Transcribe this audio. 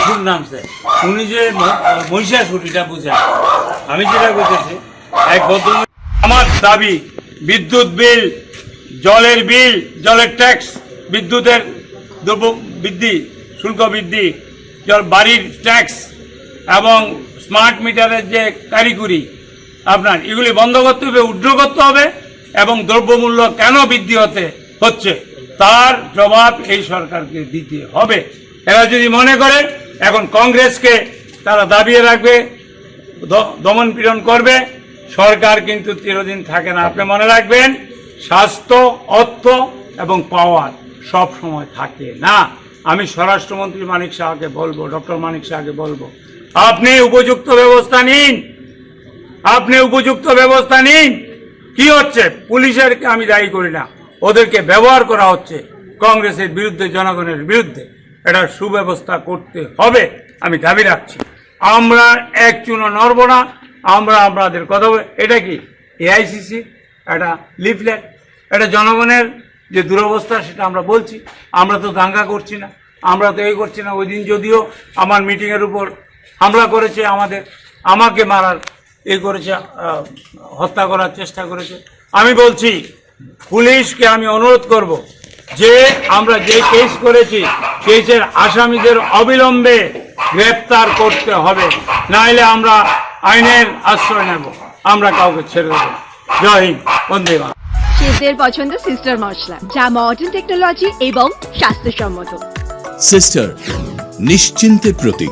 অসুর নামছে। উনি যে মহিষাসুরীটা বুঝেন। আমি যেটা বলতেছি এক আমার দাবি, বিদ্যুৎ বিল, জলের বিল, জলের ট্যাক্স, বিদ্যুতের দ্রব্য বৃদ্ধি, শুল্ক বৃদ্ধি, জল বাড়ির ট্যাক্স, এবং স্মার্ট মিটারের যে কারিগরি, আপনার এগুলি বন্ধ করতে হবে, উড্র করতে হবে, এবং দ্রব্যমূল্য কেন বৃদ্ধি হতে হচ্ছে? তার জবাব এই সরকারকে দিতে হবে। এরা যদি মনে করে এখন কংগ্রেসকে তারা দাবিয়ে রাখবে দমন পীড়ন করবে, সরকার কিন্তু চিরদিন থাকে না। আপনি মনে রাখবেন, স্বাস্থ্য, অর্থ এবং পাওয়ার সব সময় থাকে না। আমি স্বরাষ্ট্রমন্ত্রী মানিক শাহকে বলব, ডক্টর মানিক শাহকে বলব, আপনি উপযুক্ত ব্যবস্থা নিন। আপনি উপযুক্ত ব্যবস্থা নিন। কি হচ্ছে? পুলিশের আমি দায়ী করি না। ওদেরকে ব্যবহার করা হচ্ছে কংগ্রেসের বিরুদ্ধে, জনগণের বিরুদ্ধে। এটা সুব্যবস্থা করতে হবে, আমি দাবি রাখছি। আমরা এক চুনো নড়ব না, আমরা আপনাদের কথা এটা কি? এআইসিসি? একটা লিফলেট? এটা জনগণের যে দুরবস্থা, সেটা আমরা বলছি। আমরা তো দাঙ্গা করছি না, আমরা তো এই করছি না। ওই দিন যদিও আমার মিটিংয়ের উপর হামলা করেছে আমাদের, আমাকে মারার এ করেছে হত্যা করার চেষ্টা করেছে। আমি বলছি, পুলিশকে আমি অনুরোধ করব, যে আমরা যে কেস করেছি কেসের আসামিদের অবিলম্বে গ্রেপ্তার করতে হবে। নাইলে আমরা আইনের আশ্রয় নেব। আমরা কাউকে ছেড়ে দেব। জয় হিন্দ। বন্দে মাতরম। শেফদের পছন্দ সিস্টার মশলা যা মডার্ন টেকনোলজি এবং স্বাস্থ্যসম্মত। সিস্টার নিশ্চিন্তের প্রতীক।